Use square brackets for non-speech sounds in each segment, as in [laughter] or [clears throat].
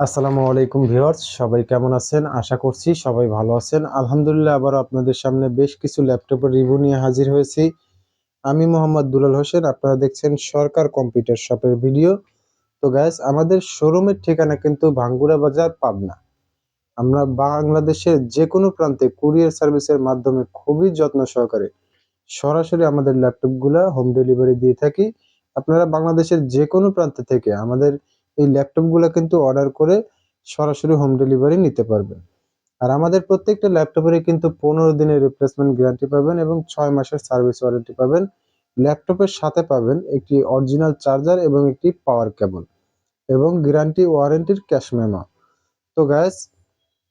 আসসালামু আলাইকুম ভিউয়ার্স, সবাই কেমন আছেন? আশা করছি সবাই ভালো আছেন। আলহামদুলিল্লাহ আবার আপনাদের সামনে বেশ কিছু ল্যাপটপের রিভিউ নিয়ে হাজির হয়েছি। আমি মোহাম্মদ দুলাল হোসেন, আপনারা দেখছেন সরকার কম্পিউটার শপের ভিডিও। তো গ্যাস আমাদের শোরুমের ঠিকানা কিন্তু ভাঙ্গুরা বাজার, পাবনা। আমরা বাংলাদেশের যে কোনো প্রান্তে কুরিয়ার সার্ভিসের মাধ্যমে খুবই যত্ন সহকারে সরাসরি আমাদের ল্যাপটপগুলো হোম ডেলিভারি দিয়ে থাকি। আপনারা বাংলাদেশের যে কোনো প্রান্ত থেকে আমাদের এই ল্যাপটপগুলো কিন্তু অর্ডার করে সরাসরি হোম ডেলিভারি নিতে পারবেন। আর আমাদের প্রত্যেকটা ল্যাপটপেরই কিন্তু পনেরো দিনের রিপ্লেসমেন্ট গ্যারান্টি পাবেন এবং ছয় মাসের সার্ভিস ওয়ারেন্টি পাবেন। ল্যাপটপের সাথে পাবেন একটি অরিজিনাল চার্জার এবং একটি পাওয়ার কেবল এবং গ্যারান্টি ওয়ারেন্টির ক্যাশ মেমো তো গ্যাস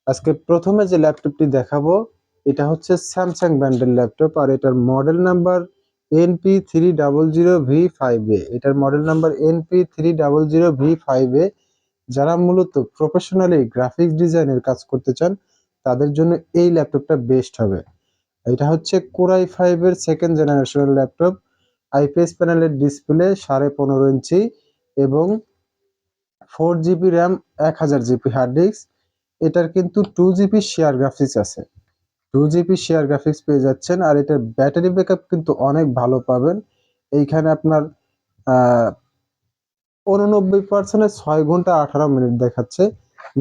আজকে প্রথমে যে ল্যাপটপটি দেখাবো, এটা হচ্ছে স্যামসাং ব্র্যান্ডের ল্যাপটপ আর এটার model number NP three double zero V five A এটার model number NP three double zero V five A যারা মূলত প্রফেশনালি গ্রাফিক্স ডিজাইনের কাজ করতে চান, তাদের জন্য এই ল্যাপটপটা বেস্ট হবে। এটা হচ্ছে কোরাই ফাইভ এর সেকেন্ড জেনারেশনের ল্যাপটপ আইপিএস প্যানেলের ডিসপ্লে সাড়ে পনেরো ইঞ্চি এবং ফোর জিবি র্যাম এক হাজার জিবি হার্ড ডিস্ক এটার কিন্তু টু জিবি শেয়ার গ্রাফিক্স আছে। টু জিবি শেয়ার গ্রাফিক্স পেয়ে যাচ্ছেন, আর এটার ব্যাটারি ব্যাকআপ কিন্তু অনেক ভালো পাবেন। এইখানে আপনার উননব্বই পার্সেন্টে ছয় ঘণ্টা আঠারো মিনিট দেখাচ্ছে।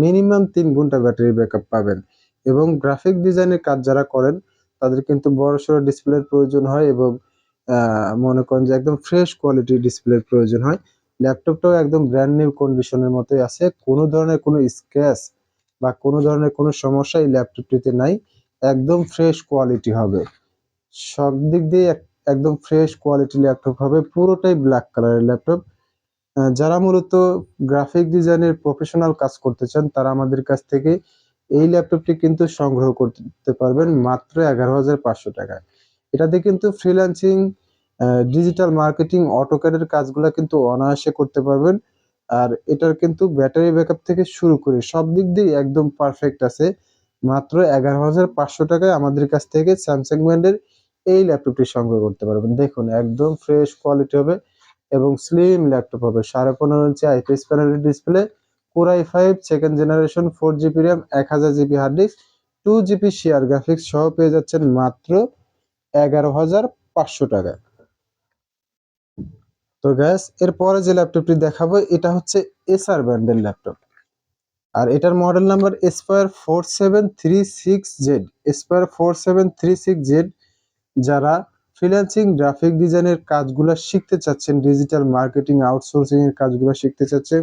মিনিমাম তিন ঘণ্টা ব্যাটারি ব্যাকআপ পাবেন। এবং গ্রাফিক ডিজাইনের কাজ যারা করেন, তাদের কিন্তু বড় সড়ো ডিসপ্লের প্রয়োজন হয় এবং মনে করেন যে একদম ফ্রেশ কোয়ালিটির ডিসপ্লের প্রয়োজন হয়। ল্যাপটপটাও একদম ব্র্যান্ড নিউ কন্ডিশনের মতোই আছে। কোনো ধরনের কোনো স্ক্র্যাচ বা কোনো ধরনের কোনো সমস্যা এই ল্যাপটপটিতে নাই। একদম ফ্রেশ কোয়ালিটি হবে। সব দিক দিয়ে একদম ফ্রেশ কোয়ালিটি ল্যাপটপ হবে, পুরোটাই ব্ল্যাক কালারের ল্যাপটপ যারা মূলত গ্রাফিক ডিজাইনের প্রফেশনাল কাজ করতে চান, তারা আমাদের কাছ থেকে এই ল্যাপটপটি কিন্তু সংগ্রহ করতে পারবেন মাত্র এগারো হাজার পাঁচশো টাকায়। এটাতে কিন্তু ফ্রিল্যান্সিং ডিজিটাল মার্কেটিং অটোক্যাডের কাজগুলো কিন্তু অনায়াসে করতে পারবেন। আর এটার কিন্তু ব্যাটারি ব্যাকআপ থেকে শুরু করে সব দিক দিয়ে একদম পারফেক্ট আছে। মাত্র এগারো হাজার পাঁচশো টাকায় আমাদের কাছ থেকে স্যামসাং ব্র্যান্ডের এই ল্যাপটপটি সংগ্রহ করতে পারবেন। দেখুন, একদম ফ্রেশ কোয়ালিটি হবে এবং স্লিম ল্যাপটপ হবে। সাড়ে পনেরো ইঞ্চি আইপিএস প্যানেলের display core i five second generation four GB RAM এক হাজার GB hard disk two GB share graphics সহ পেয়ে যাচ্ছেন মাত্র এগারো হাজার পাঁচশো টাকায়। তো গ্যাস এরপরে যে ল্যাপটপটি দেখাবো, এটা হচ্ছে এসআর ব্র্যান্ডের ল্যাপটপ আর এটার model number Aspire four seven three six Z Aspire four seven three six Z যারা ফ্রিল্যান্সিং গ্রাফিক ডিজাইনের কাজগুলো শিখতে চাচ্ছেন ডিজিটাল মার্কেটিং আউটসোর্সিং এর কাজগুলো শিখতে চাচ্ছেন,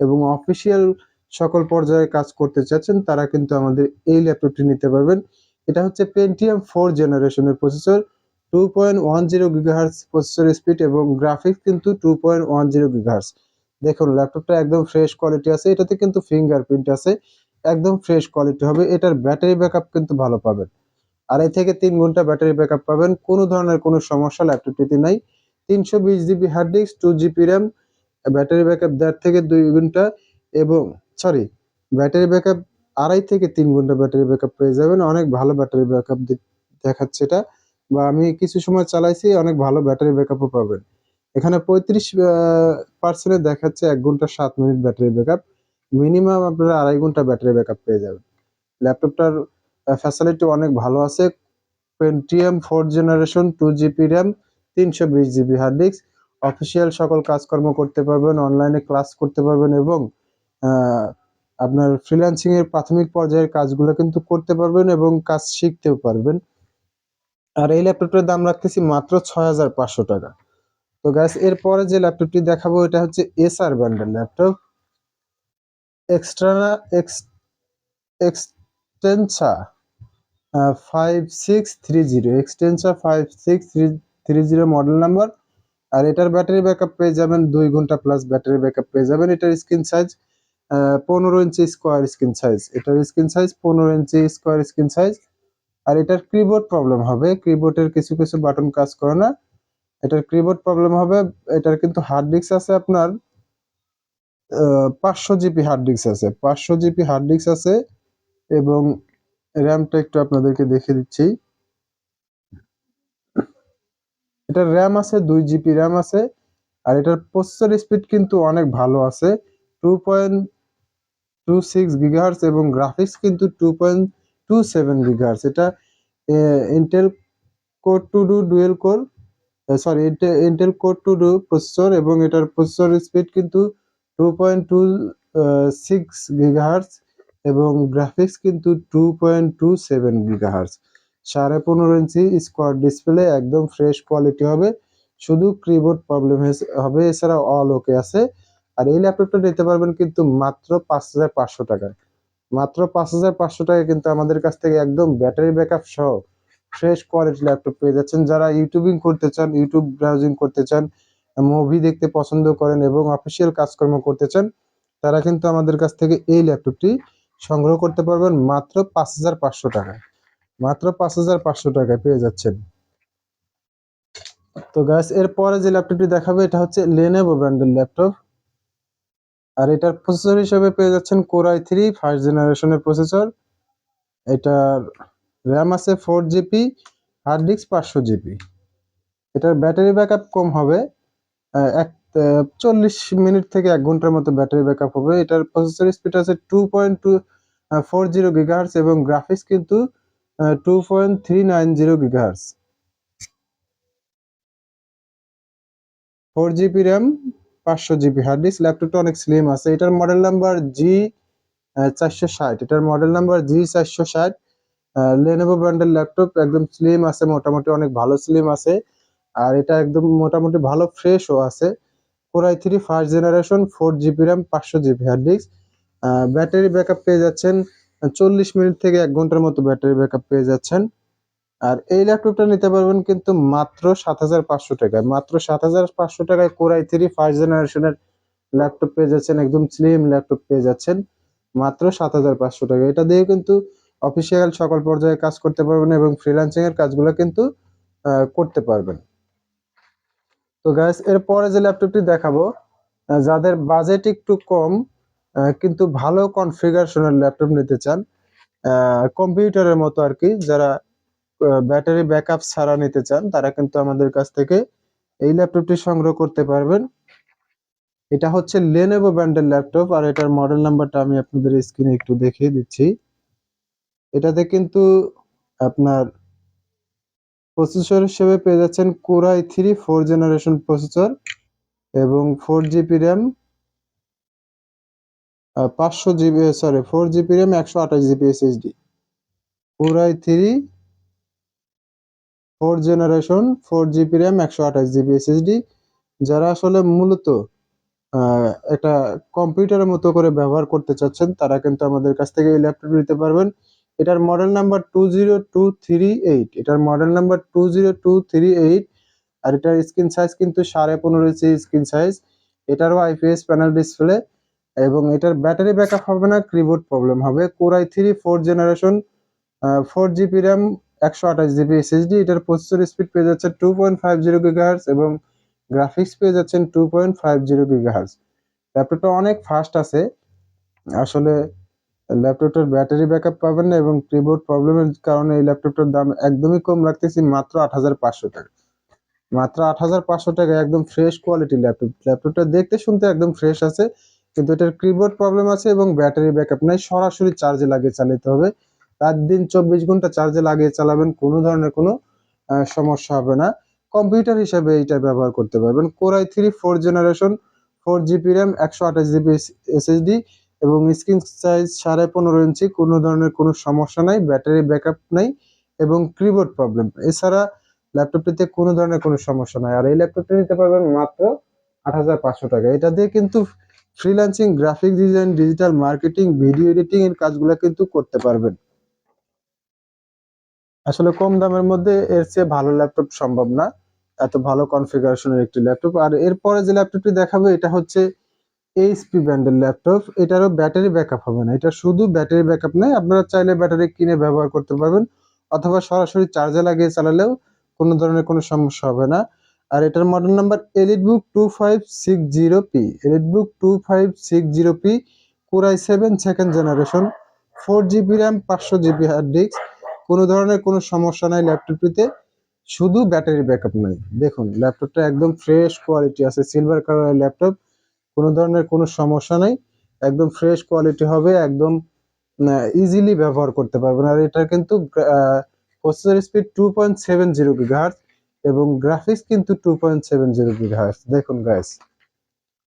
এবং অফিসিয়াল সকল পর্যায়ে কাজ করতে চাচ্ছেন, তারা কিন্তু আমাদের এই ল্যাপটপটি নিতে পারবেন। এটা হচ্ছে পেন্টিয়াম ফোর জেনারেশনের processor two point one zero gigahertz processor speed এবং গ্রাফিক্স কিন্তু two point one zero gigahertz দেখুন ল্যাপটপটা একদম ফ্রেশ কোয়ালিটি আছে। এটাতে কিন্তু ফিঙ্গারপ্রিন্ট আছে। একদম ফ্রেশ কোয়ালিটি হবে। এটার ব্যাটারি ব্যাকআপ কিন্তু ভালো পাবেন। আড়াই থেকে তিন ঘণ্টা ব্যাটারি ব্যাকআপ পাবেন। কোনো ধরনের কোনো সমস্যা ল্যাপটপটিতে নাই। তিনশো বিশ GB hard disk two GB RAM battery backup দেড় থেকে দুই ঘণ্টা এবং সরি ব্যাটারি ব্যাকআপ আড়াই থেকে তিন ঘণ্টা ব্যাটারি ব্যাকআপ পেয়ে যাবেন। অনেক ভালো ব্যাটারি ব্যাকআপ দেখাচ্ছে এটা। বা আমি কিছু সময় চালাইছি, অনেক ভালো ব্যাটারি ব্যাকআপও পাবেন। এখানে পঁয়ত্রিশ পার্সেন্টে দেখাচ্ছে এক ঘণ্টা সাত মিনিট ব্যাটারি ব্যাকআপ। মিনিমাম আপনারা আড়াই ঘণ্টা ব্যাটারি ব্যাকআপ পেয়ে যাবেন। ল্যাপটপটার ফ্যাসিলিটি অনেক ভালো আছে। Pentium four generation two GB RAM তিনশো বিশ জিবি হার্ড ডিস্ক অফিসিয়াল সকল কাজকর্ম করতে পারবেন অনলাইনে ক্লাস করতে পারবেন এবং আপনার ফ্রিল্যান্সিং এর প্রাথমিক পর্যায়ের কাজগুলো কিন্তু করতে পারবেন এবং কাজ শিখতেও পারবেন। আর এই ল্যাপটপটার দাম রাখতেছি মাত্র ছয় হাজার পাঁচশো টাকা। তো গ্যাস এরপরে যে ল্যাপটপটি দেখাবো, এটা হচ্ছে এসআর ব্র্যান্ডের laptop extra Extensa five six three zero Extensa five six three three zero model number আর এটার ব্যাটারি ব্যাকআপ পেয়ে যাবেন, দুই ঘণ্টা প্লাস ব্যাটারি ব্যাকআপ পেয়ে যাবেন। এটার স্ক্রিন সাইজ পনেরো ইঞ্চি স্কোয়ার স্ক্রিন সাইজ এটার স্ক্রিন সাইজ পনেরো ইঞ্চি স্কোয়ার স্ক্রিন সাইজ আর এটার কিবোর্ড প্রবলেম হবে। কিবোর্ডের কিছু কিছু বাটন কাজ করে না। এটার কিবোর্ড প্রবলেম হবে, এটার কিন্তু হার্ড ডিস্ক আছে আপনার পাঁচশো জিবি হার্ড ডিস্ক আছে। পাঁচশো জিবি হার্ড ডিস্ক আছে এবং র্যামটা একটু আপনাদেরকে দেখে দিচ্ছি। এটার র্যাম আছে, দুই জিবি র্যাম আছে, আর এটার প্রসেসর স্পিড কিন্তু অনেক ভালো আছে। Two point two six gigahertz এবং গ্রাফিক্স কিন্তু two point two seven gigahertz এটা Intel core two duo dual core sorry Intel core two duo processor এবং এটার প্রসেসর স্পিড কিন্তু two point two six gigahertz এবং গ্রাফিক্স কিন্তু two point two seven gigahertz সাড়ে পনেরো inch square display একদম fresh quality হবে। শুধু কিবোর্ড প্রবলেম হবে, এছাড়া অল ওকে আছে। আর এই ল্যাপটপটা নিতে পারবেন কিন্তু মাত্র পাঁচ হাজার পাঁচশো টাকায়। মাত্র পাঁচ হাজার পাঁচশো টাকায় কিন্তু আমাদের কাছ থেকে একদম ব্যাটারি ব্যাকআপ সহ ফ্রেশ কোয়ালিটি ল্যাপটপ পেয়ে যাচ্ছেন। যারা ইউটিউবিং করতে চান, ইউটিউব ব্রাউজিং করতে চান, মুভি দেখতে পছন্দ করেন এবং অফিসিয়াল কাজকর্ম করতে চান, তারা কিন্তু আমাদের কাছ থেকে এই ল্যাপটপটি সংগ্রহ করতে পারবেন মাত্র পাঁচ হাজার পাঁচশো টাকায়। মাত্র পাঁচ হাজার পাঁচশো টাকায় পেয়ে যাচ্ছেন। তো গাছ এরপরে যে ল্যাপটপটি দেখাবে, এটা হচ্ছে লেনেভো ব্র্যান্ডের ল্যাপটপ। আর এটার প্রসেসর হিসেবে পেয়ে যাচ্ছেন কোরাই থ্রি ফার্স্ট জেনারেশনের প্রসেসর এটার র্যাম আছে ফোর জিবি হার্ড ডিস্ক পাঁচশো জিবি এটার ব্যাটারি ব্যাকআপ কম হবে এক চল্লিশ মিনিট থেকে এক ঘণ্টার মতো ব্যাটারি ব্যাকআপ হবে। এটার প্রসেসর স্পিড আছে two point two four zero gigahertz এবং গ্রাফিক্স কিন্তু two point three nine zero gigahertz four GB RAM পাঁচশো জিবি হার্ড ডিস্ক ল্যাপটপটা অনেক স্লিম আছে। এটার মডেল নাম্বার জি চারশো ষাট। এটার মডেল নাম্বার জি চারশো ষাট। লেনোভো ব্র্যান্ডের ল্যাপটপ একদম স্লিম আছে, মোটামুটি অনেক ভালো স্লিম আছে। আর এটা একদম মোটামুটি ভালো ফ্রেশও আছে। Core i three first generation four GB RAM পাঁচশো GB hard disk battery backup পেয়ে যাচ্ছেন, চল্লিশ মিনিট থেকে এক ঘণ্টার মতো ব্যাটারি ব্যাকআপ পেয়ে যাচ্ছেন। আর এই ল্যাপটপটা নিতে পারবেন কিন্তু মাত্র সাত হাজার পাঁচশো টাকায়। মাত্র সাত হাজার পাঁচশো টাকায় কোরাই থ্রি ফার্স্ট জেনারেশনের ল্যাপটপ পেয়ে যাচ্ছেন, একদম স্লিম ল্যাপটপ পেয়ে যাচ্ছেন। মাত্র সাত হাজার পাঁচশো টাকা এটা দিয়ে কিন্তু অফিসিয়াল সকল পর্যায়ে কাজ করতে পারবেন এবং ফ্রিল্যান্সিং এর কাজগুলো কিন্তু করতে পারবেন। তো গ্যাস এরপরে যে ল্যাপটপটি দেখাবো যাদের বাজেট একটু কম কিন্তু ভালো কনফিগারেশনের ল্যাপটপ নিতে চান কম্পিউটারের মতো আর কি, যারা ব্যাটারি ব্যাকআপ ছাড়া নিতে চান, তারা কিন্তু আমাদের কাছ থেকে এই ল্যাপটপটি সংগ্রহ করতে পারবেন। এটা হচ্ছে লেনোভো ব্র্যান্ডের ল্যাপটপ আর এটার মডেল নাম্বারটা আমি আপনাদের স্ক্রিনে একটু দেখিয়ে দিচ্ছি। এটাতে কিন্তু আপনার প্রসেসর হিসেবে পেয়ে যাচ্ছেন core i three four generation processor এবং ফোর জিবি র্যাম পাঁচশো GB sorry four GB RAM একশো আঠাশ GB SSD core i three four generation four GB RAM একশো আঠাশ জিবি এসএসডি যারা আসলে মূলত এটা কম্পিউটারের মতো করে ব্যবহার করতে চাচ্ছেন, তারা কিন্তু আমাদের কাছ থেকে এই ল্যাপটপ নিতে পারবেন। এটার model number two zero two three eight এটার model number two zero two three eight আর এটার স্ক্রিন সাইজ কিন্তু সাড়ে পনেরো ইঞ্চি স্ক্রিন সাইজ এটারও আইপিএস প্যানেল ডিসপ্লে এবং এটার ব্যাটারি ব্যাকআপ হবে না কিবোর্ড প্রবলেম হবে। Core i three four generation four GB RAM একশো আঠাশ জিবি এসএসডি এটার প্রসেসর স্পিড পেয়ে যাচ্ছে two point five zero gigahertz এবং গ্রাফিক্স পেয়ে যাচ্ছেন two point five zero gigahertz ল্যাপটপটা অনেক ফাস্ট আছে। আসলে ল্যাপটপটার ব্যাটারি ব্যাকআপ পাবেন না এবং কিবোর্ড প্রবলেমের কারণে এই ল্যাপটপটার দাম একদমই কম রাখতেছি মাত্র আট হাজার পাঁচশো টাকা। মাত্র আট হাজার পাঁচশো টাকা একদম ফ্রেশ কোয়ালিটি ল্যাপটপ। ল্যাপটপটা দেখতে শুনতে একদম ফ্রেশ আছে, কিন্তু এটার কিবোর্ড প্রবলেম আছে এবং ব্যাটারি ব্যাকআপ নাই, সরাসরি চার্জে লাগিয়ে চালাতে হবে। রাত দিন চব্বিশ ঘণ্টা চার্জে লাগিয়ে চালাবেন, কোনো ধরনের কোনো সমস্যা হবে না। কম্পিউটার হিসাবে এইটা ব্যবহার করতে পারবেন। Core i three four generation four GB RAM একশো আঠাশ জিবি এসএসডি এবং স্ক্রিন সাইজ সাড়ে পনেরো ইঞ্চি, কোনো ধরনের কোনো সমস্যা নাই, ব্যাটারি ব্যাকআপ নাই এবং কিবোর্ড প্রবলেম এছাড়া ল্যাপটপটিতে কোনো ধরনের কোনো সমস্যা নাই। আর এই ল্যাপটপটি নিতে পারবেন মাত্র আট হাজার পাঁচশো টাকা। এটা দিয়ে কিন্তু freelancing graphic design digital marketing video editing এর কাজগুলো কিন্তু করতে পারবেন। আসলে কম দামের মধ্যে এর চেয়ে ভালো ল্যাপটপ সম্ভব না। এত ভালো কনফিগারেশনের একটি ল্যাপটপ আর এরপরে যে ল্যাপটপটি দেখাবো, এটা হচ্ছে এইচপি ব্র্যান্ডের ল্যাপটপ এটারও ব্যাটারি ব্যাকআপ হবে না। এটা শুধু ব্যাটারি ব্যাকআপ নয়, আপনারা চাইলে ব্যাটারি কিনে ব্যবহার করতে পারবেন, অথবা সরাসরি চার্জে লাগিয়ে চালালেও কোনো ধরনের কোনো সমস্যা হবে না। আর এটার model number elite book two five six zero P elite book two five six zero P core i seven second generation four GB RAM পাঁচশো জিবি হার্ড ডিস্ক কোনো ধরনের কোনো সমস্যা নাই ল্যাপটপটিতে শুধু ব্যাটারি ব্যাকআপ নাই দেখুন ল্যাপটপটা একদম ফ্রেশ কোয়ালিটি আছে সিলভার কালারের ল্যাপটপ কোনো ধরনের কোনো সমস্যা নেই। একদম ফ্রেশ কোয়ালিটি হবে, একদম ইজিলি ব্যবহার করতে পারবেন। আর এটা কিন্তু processor speed two point seven zero gigahertz এবং গ্রাফিক্স কিন্তু two point seven zero gigahertz দেখুন গাইস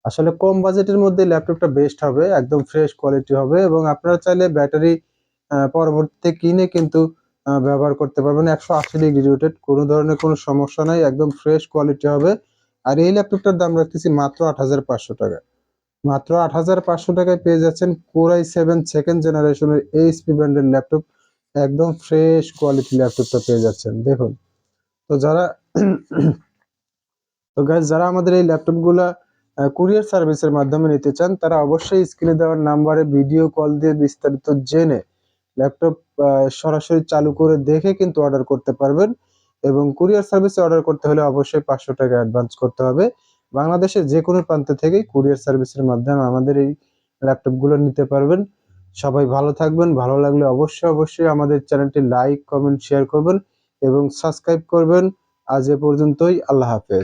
আসলে কম বাজেটের মধ্যে ল্যাপটপটা বেস্ট হবে, একদম ফ্রেশ কোয়ালিটি হবে এবং আপনারা চাইলে ব্যাটারি পরবর্তীতে কিনে কিন্তু ব্যবহার করতে পারবেন। একশো আশি ডিগ্রি রোটেট কোনো ধরনের কোনো সমস্যা নাই, একদম ফ্রেশ কোয়ালিটি হবে। আর এই ল্যাপটপটার দাম রাখতেছি মাত্র আট হাজার পাঁচশো টাকা। মাত্র আট হাজার পাঁচশো টাকায় পেয়ে যাচ্ছেন কোরাই সেভেন সেকেন্ড জেনারেশনের এইচপি ব্র্যান্ডের ল্যাপটপ একদম ফ্রেশ কোয়ালিটি ল্যাপটপটা পেয়ে যাচ্ছেন। দেখুন, তো যারা [clears throat] তো গাইজ যারা আমাদের এই ল্যাপটপগুলা কুরিয়ার সার্ভিসের মাধ্যমে নিতে চান, তারা অবশ্যই স্ক্রিনে দেওয়ার নাম্বারে ভিডিও কল দিয়ে বিস্তারিত জেনে ল্যাপটপ সরাসরি চালু করে দেখে কিন্তু অর্ডার করতে পারবেন। এবং কুরিয়ার সার্ভিসে অর্ডার করতে হলে অবশ্যই পাঁচশো টাকা অ্যাডভান্স করতে হবে। বাংলাদেশের যে কোনো প্রান্ত থেকেই কুরিয়ার সার্ভিসের মাধ্যমে আমাদের এই ল্যাপটপগুলো নিতে পারবেন। সবাই ভালো থাকবেন, ভালো লাগলে অবশ্যই অবশ্যই আমাদের চ্যানেলটি লাইক, কমেন্ট, শেয়ার করবেন এবং সাবস্ক্রাইব করবেন। আজ এ পর্যন্তই, আল্লাহ হাফেজ।